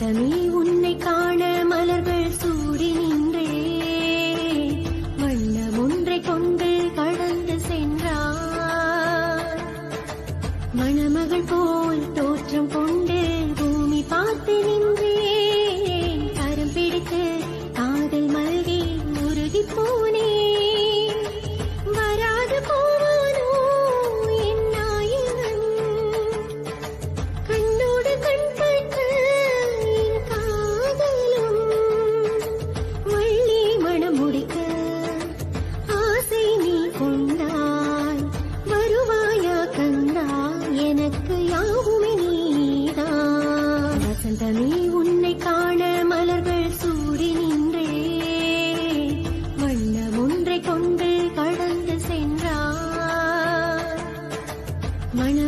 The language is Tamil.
சொந்தமே உன்னை காண மலர்கள் சூடி நின்றே வண்ணம் ஒன்றை கொண்டு கடந்து சென்றார். மணமகள் போல் தோற்றம் போல் Mine